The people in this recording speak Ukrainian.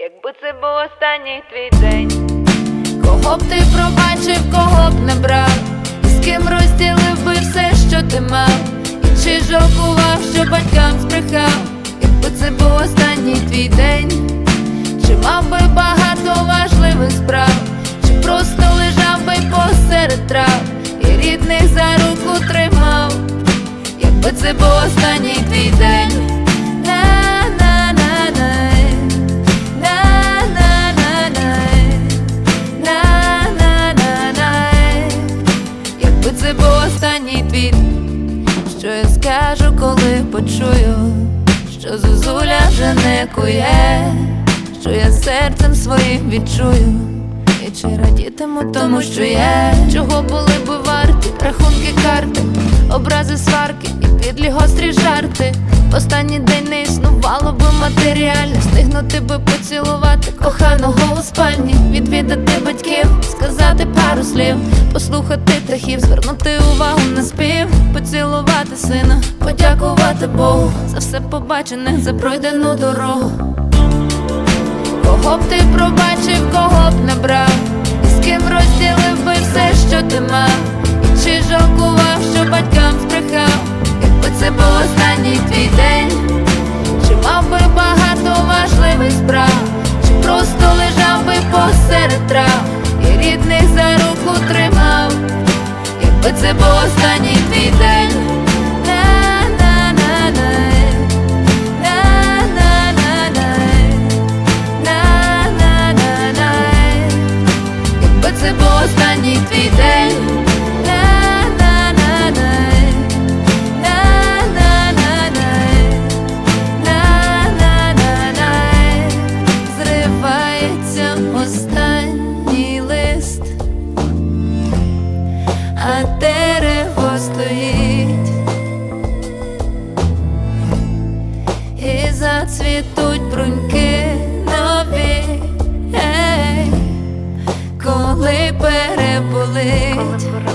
Якби це був останній твій день. Кого б ти пробачив, кого б не брав, І з ким розділив би все, що ти мав, і чи жалкував, що батькам збрехав, якби це був останній твій день, чи мав би багато важливих справ, чи просто лежав би посеред трав, і рідних за руку тримав, якби це був останній останній твіт, що я скажу, коли почую, що зозуля вже не кує, що я серцем своїм відчую, і чи радітиму тому, що є, чого були би варті, рахунки карти, образи сварки і підлі гострі жарти. Останній день не існувало би матеріальне, стигнути би поцілувати коханого у спальні, відвідати батьків, сказати пару слів, послухати птахів, звернути увагу на спів, поцілувати сина, подякувати Богу за все побачене, за пройдену дорогу. Кого б ти пробачив, кого б не брав, і з ким розділив би все, що ти мав, і чи жалкував, що батькам збрехав, якби це був останній твій день, це був останній твій день. Якби це був останній твій день. а дерево стоїть, і зацвітуть бруньки нові, ей, коли переболить.